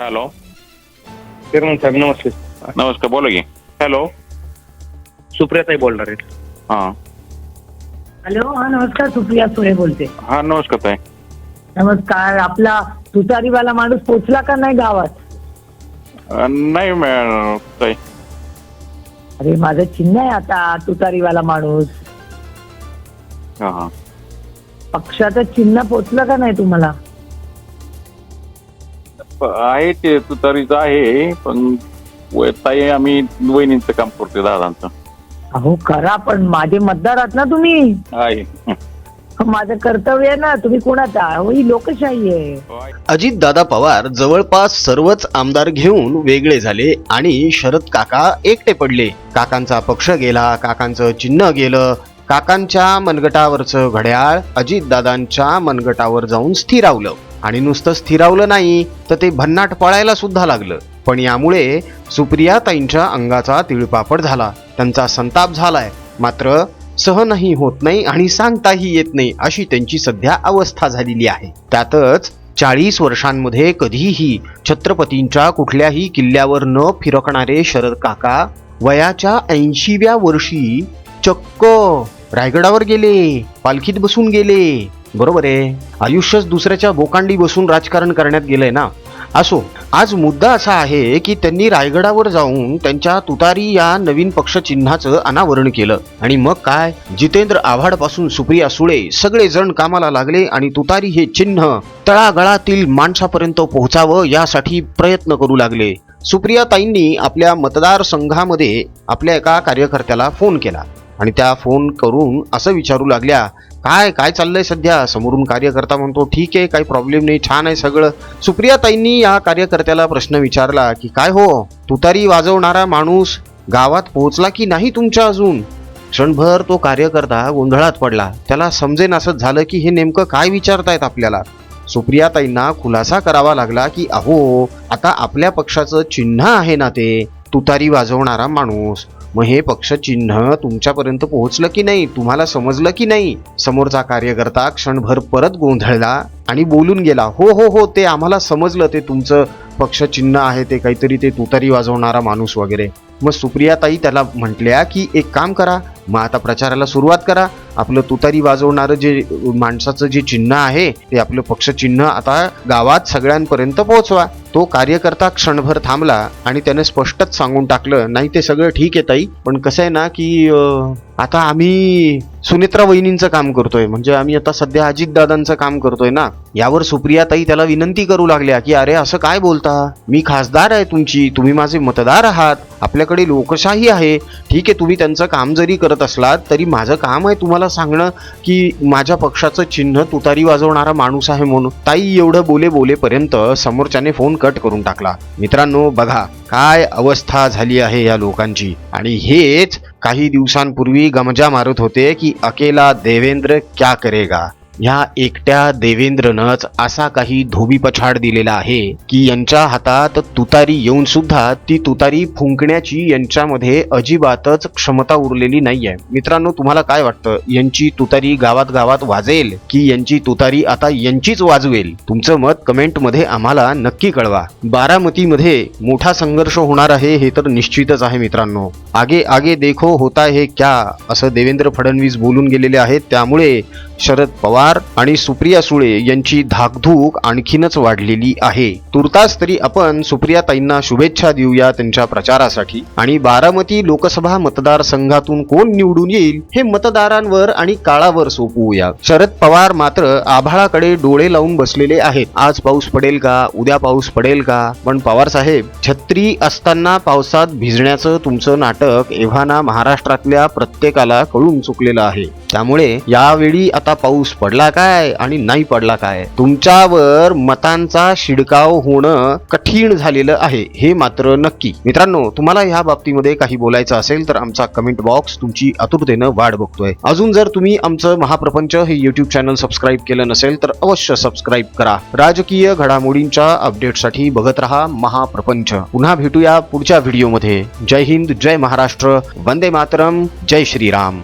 Hello chairman साहेब नमस्ते नमस्कार बोला की हॅलो सुप्रियाताई बोलणार आहेत हां हॅलो हा नमस्कार सुप्रिया सुळे बोलते हां नमस्कार ताई नमस्कार आपला तुतारीवाला माणूस पोचला का नाही गावात अं, नाही मॅ- ताई अरे माझं चिन्ह आहे आता तुतारीवाला माणूस हां हां पक्षाचं चिन्ह पोचलं का नाही तुम्हाला आहे ते तुतारीचं आहे पण व- ताई आम्ही वहिनींचं काम करतोय दादांचं. अहो करा पण माझे मतदार आहात ना तुम्ही? आहे. माझं कर्तव्य आहे ना तुम्ही कोणाचा? अहो ही लोकशाही आहे. अजितदादा पवार जवळपास सर्वच आमदार घेऊन वेगळे झाले आणि शरद काका एकटे पडले. काकांचा पक्ष गेला काकांचं चिन्ह गेलं. काकांच्या मनगटावरचं घड्याळ अजितदादांच्या मनगटावर जाऊन स्थिरावलं. आणि नुसतं स्थिरावलं नाही तर ते भन्नाट पळायला सुद्धा लागलं. पण यामुळे सुप्रियाताईंच्या अंगाचा तिळपापड झाला. त्यांचा संताप झालाय. मात्र सहनही होत नाही आणि सांगताही येत नाही अशी त्यांची सध्या अवस्था झालेली आहे. त्यातच चाळीस वर्षांमध्ये कधीही छत्रपतींच्या कुठल्याही किल्ल्यावर न फिरकणारे शरद काका वयाच्या ऐंशीव्या वर्षी चक्क रायगडावर गेले पालखीत बसून गेले. बरोबर आहे. आयुष्यच दुसऱ्याच्या बोकांडी बसून राजकारण करण्यात गेलंय ना. असो आज मुद्दा असा आहे की त्यांनी रायगडावर जाऊन त्यांच्या तुतारी या नवीन पक्ष चिन्हाचं अनावरण केलं. आणि मग काय? जितेंद्र आव्हाडपासून सुप्रिया सुळे सगळे जण कामाला लागले आणि तुतारी हे चिन्ह तळागळातील माणसापर्यंत पोहोचावं यासाठी प्रयत्न करू लागले. सुप्रियाताईंनी आपल्या मतदारसंघामध्ये आपल्या एका कार्यकर्त्याला फोन केला. आणि त्या फोन करून असं विचारू लागल्या काय काय चाललंय सध्या? समोरून कार्यकर्ता म्हणतो ठीक आहे काही प्रॉब्लेम नाही छान आहे सगळं. सुप्रियाताईंनी या कार्यकर्त्याला प्रश्न विचारला की काय हो तुतारी वाजवणारा माणूस गावात पोहोचला की नाही तुमच्या अजून? क्षणभर तो कार्यकर्ता गोंधळात पडला. त्याला समजेन असंच झालं की हे नेमकं काय विचारतायत आपल्याला. सुप्रियाताईंना खुलासा करावा लागला की अहो आता आपल्या पक्षाचं चिन्ह आहे ना ते? तुतारी वाजवणारा माणूस. मग हे पक्ष चिन्ह तुमच्यापर्यंत पोहोचलं की नाही? तुम्हाला समजलं की नाही? समोरचा कार्यकर्ता क्षणभर परत गोंधळला आणि बोलून गेला हो हो हो ते आम्हाला समजलं ते तुमचं पक्ष चिन्ह आहे ते काहीतरी ते तुतारी वाजवणारा माणूस वगैरे. मग सुप्रियाताई त्याला म्हटल्या की एक काम करा मग आता प्रचाराला सुरुवात करा. आपलं तुतारी वाजवणारं जे माणसाचं जे चिन्ह आहे ते आपलं पक्षचिन्ह आता गावात सगळ्यांपर्यंत पोहोचवा. तो कार्यकर्ता क्षणभर थांबला आणि त्याने स्पष्टच सांगून टाकलं नाही ते सगळं ठीक आहे ताई पण कसं आहे ना की आता आम्ही सुनेत्रा वहिनींचं काम करतोय. म्हणजे आम्ही आता सध्या अजितदादांचं काम करतोय ना. यावर सुप्रियाताई त्याला विनंती करू लागल्या की अरे असं काय बोलता? मी खासदार आहे तुमची. तुम्ही माझे मतदार आहात. आपल्याकडे लोकशाही आहे. ठीक आहे तुम्ही त्यांचं काम जरी करत असलात तरी माझं काम आहे तुम्हाला सांगणं की माझ्या पक्षाचं चिन्ह तुतारी वाजवणारा माणूस आहे म्हणून. ताई एवढं बोले बोलेपर्यंत समोरच्याने फोन कट करून टाकला. मित्रांनो बघा काय अवस्था झाली आहे या लोकांची. आणि हेच काही दिवसांपूर्वी गमजा मारत होते की अकेला देवेंद्र क्या करेगा? ह्या एकट्या देवेंद्रनंच असा काही धोबी पछाड दिलेला आहे की यांच्या हातात तुतारी येऊन सुद्धा ती तुतारी फुंकण्याची यांच्यामध्ये अजिबातच क्षमता उरलेली नाहीये. मित्रांनो तुम्हाला काय वाटतं? यांची तुतारी गावात गावात वाजेल की यांची तुतारी आता यांचीच वाजवेल? तुमचं मत कमेंटमध्ये आम्हाला नक्की कळवा. बारामतीमध्ये मोठा संघर्ष होणार आहे हे तर निश्चितच आहे मित्रांनो. आगे आगे देखो होता हे क्या? असं देवेंद्र फडणवीस बोलून गेलेले आहेत. त्यामुळे शरद पवार आणि सुप्रिया सुळे यांची धाकधूक आणखीनच वाढलेली आहे. तुर्तास तरी आपण सुप्रियाताईंना शुभेच्छा देऊया त्यांच्या प्रचारासाठी. आणि बारामती लोकसभा मतदारसंघातून कोण निवडून येईल हे मतदारांवर आणि काळावर सोपवूया. शरद पवार मात्र आभाळाकडे डोळे लावून बसलेले आहेत. आज पाऊस पडेल का? उद्या पाऊस पडेल का? पण पवार साहेब छत्री असताना पावसात भिजण्याचं तुमचं नाटक एव्हाना महाराष्ट्रातल्या प्रत्येकाला कळून चुकलेलं आहे. त्यामुळे यावेळी आता पाऊस पडला काय आणि नाही पडला काय? तुमच्यावर मतांचा शिडकाव होणं कठीण झालेलं आहे हे मात्र नक्की. मित्रांनो तुम्हाला ह्या बाबतीमध्ये काही बोलायचं असेल तर आमचा कमेंट बॉक्स तुमची आतुरतेनं वाट बघतोय. अजून जर तुम्ही आमचं महाप्रपंच हे युट्यूब चॅनल सबस्क्राईब केलं नसेल तर अवश्य सबस्क्राईब करा. राजकीय घडामोडींच्या अपडेटसाठी बघत रहा महाप्रपंच. पुन्हा भेटूया पुढच्या व्हिडिओमध्ये जय हिंद जय महाराष्ट्र. वंदे मातरम. जय श्रीराम.